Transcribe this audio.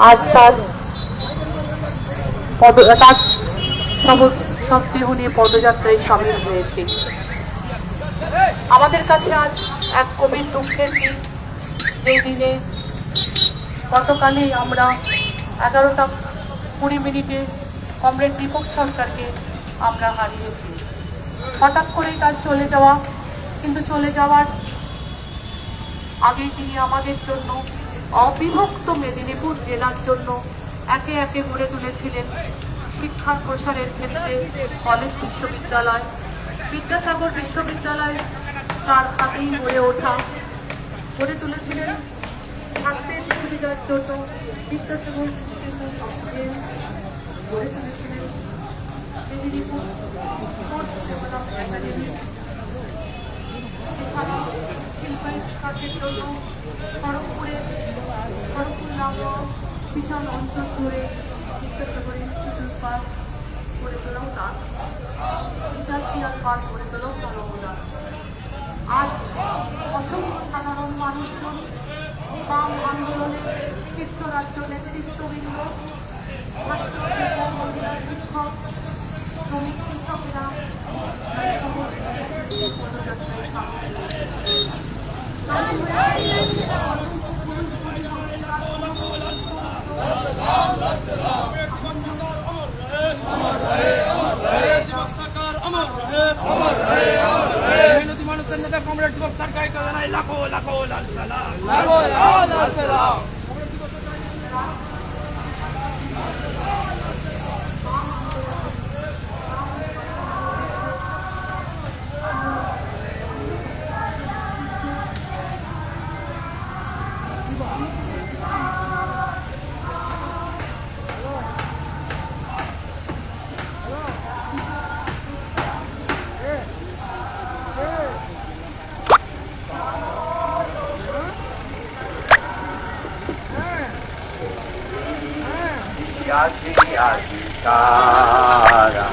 আজ তার পদ, তার সব- সবদেহ পদযাত্রায় সামিল হয়েছি। আমাদের কাছে আজ এক কবির দুঃখের দিন। যেই দিনে গতকালেই আমরা এগারোটা কুড়ি মিনিটে কমরেড দীপক সরকারকে আমরা হারিয়েছি। হঠাৎ করেই তার চলে যাওয়া, কিন্তু চলে যাওয়ার আগে তিনি আমাদের জন্য অবিভক্ত মেদিনীপুর জেলার জন্য একে একে গড়ে তুলেছিলেন শিক্ষার প্রসারের ক্ষেত্রে কলেজ বিশ্ববিদ্যালয়, বিদ্যাসাগর বিশ্ববিদ্যালয়, তার হাতেই গড়ে ওঠা, গড়ে তুলেছিলেন ছাত্রের সুবিধার জন্য বিদ্যাসাগর গড়ে তুলেছিলেন মেদিনীপুর স্পোর্টস ডেভেলপমেন্ট একাডেমি। জন্য খড়গপুরে খড়গপুর নামক বিশাল অঞ্চল ধরে বিদ্যাসাগর ইনস্টিটিউট পার্ক গড়ে তোলাও তার ইন্ডাস্ট্রিয়াল পার্ক গড়ে তোলাও তার অবদান অসংখ্য সাধারণ মানুষজন বাম আন্দোলনে শীর্ষ রাজ্য নেতৃত্ববৃন্দ মহিলা শিক্ষক শ্রমিক কৃষকেরা হয়েছে। দিবস সরকার অমর রহে অমর রহে অমর রহে মেহনতি মানুষের নেতা কমরেড দিবস সরকার জানাই লাখো লাখো, লাল সালাম লাখো লাখো, লাল সালাম Yagi yagi tara,